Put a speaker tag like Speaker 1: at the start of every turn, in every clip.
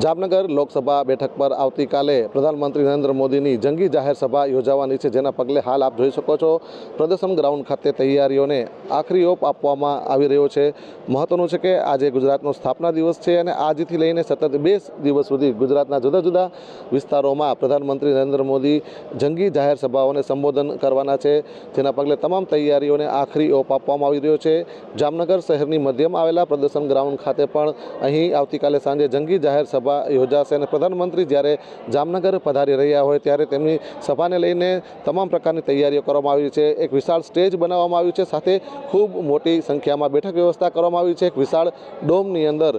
Speaker 1: જામનગર લોકસભા બેઠક પર આવતીકાલે પ્રધાનમંત્રી નરેન્દ્ર મોદીની જંગી જાહેર સભા યોજાવાની છે, જેના પગલે હાલ આપ જોઈ શકો છો પ્રદર્શન ગ્રાઉન્ડ ખાતે તૈયારીઓને આખરી ઓપ આપવામાં આવી રહ્યો છે. મહત્વનું છે કે આજે ગુજરાતનો સ્થાપના દિવસ છે અને આજથી લઈને સતત બે દિવસ સુધી ગુજરાતના જુદા જુદા વિસ્તારોમાં પ્રધાનમંત્રી નરેન્દ્ર મોદી જંગી જાહેર સભાઓને સંબોધન કરવાના છે. જેના પગલે તમામ તૈયારીઓને આખરી ઓપ આપવામાં આવી રહ્યો છે. જામનગર શહેરની મધ્યમાં આવેલા પ્રદર્શન ગ્રાઉન્ડ ખાતે પણ અહીં આવતીકાલે સાંજે જંગી જાહેર સભા યોજાશે અને પ્રધાનમંત્રી જ્યારે જામનગર પધારી રહ્યા હોય ત્યારે તેમની સભાને લઈને તમામ પ્રકારની તૈયારીઓ કરવામાં આવી છે. એક વિશાળ સ્ટેજ બનાવવામાં આવ્યું છે. સાથે ખૂબ મોટી સંખ્યામાં બેઠક વ્યવસ્થા કરવામાં આવી છે. એક વિશાળ ડોમની અંદર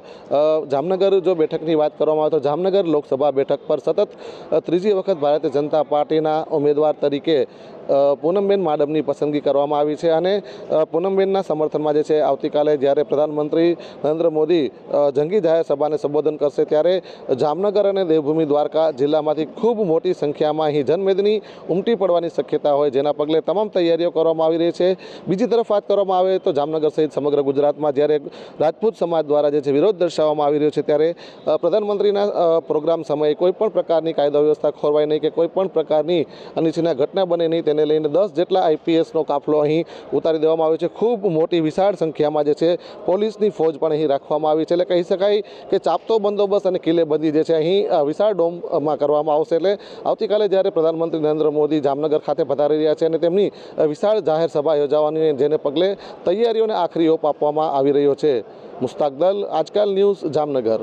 Speaker 1: જામનગર જો બેઠકની વાત કરવામાં આવે તો જામનગર લોકસભા બેઠક પર સતત ત્રીજી વખત ભારતીય જનતા પાર્ટીના ઉમેદવાર તરીકે પૂનમબેન માડમની પસંદગી કરવામાં આવી છે અને પૂનમબેનના સમર્થનમાં જે છે આવતીકાલે જ્યારે પ્રધાનમંત્રી નરેન્દ્ર મોદી જંગી જાહેર સભાને સંબોધન કરશે ત્યારે જામનગર અને દેવભૂમિ દ્વારકા જિલ્લામાંથી ખૂબ મોટી સંખ્યામાં અહીં જનમેદની ઉમટી પડવાની શક્યતા હોય, જેના પગલે તમામ તૈયારીઓ કરવામાં આવી રહી છે. બીજી તરફ વાત કરવામાં આવે તો જામનગર સહિત સમગ્ર ગુજરાતમાં જ્યારે રાજપૂત સમાજ દ્વારા જે છે વિરોધ દર્શાવવામાં આવી રહ્યો છે, ત્યારે પ્રધાનમંત્રીના પ્રોગ્રામ સમયે કોઈપણ પ્રકારની કાયદા વ્યવસ્થા ખોરવાય નહીં કે કોઈપણ પ્રકારની અનિચ્છનીય ઘટના બને નહીં, તેને લઈને દસ જેટલા આઈપીએસનો કાફલો અહીં ઉતારી દેવામાં આવ્યો છે. ખૂબ મોટી વિશાળ સંખ્યામાં જે છે પોલીસની ફોજ પણ અહીં રાખવામાં આવી છે. એટલે કહી શકાય કે ચાપતો બંદોબસ્ત અને કિલ્લેબંધી જે છે અહીં વિશાળ ડોમમાં કરવામાં આવશે એટલે આવતીકાલે જ્યારે પ્રધાનમંત્રી નરેન્દ્ર મોદી જામનગર ખાતે પધારી રહ્યા છે અને તેમની વિશાળ જાહેર સભા યોજાવાની જેને પગલે તૈયારીઓને આખરી ઓપ આપવામાં આવી રહ્યો છે. મુસ્તાક દલ, આજકાલ ન્યૂઝ જામનગર.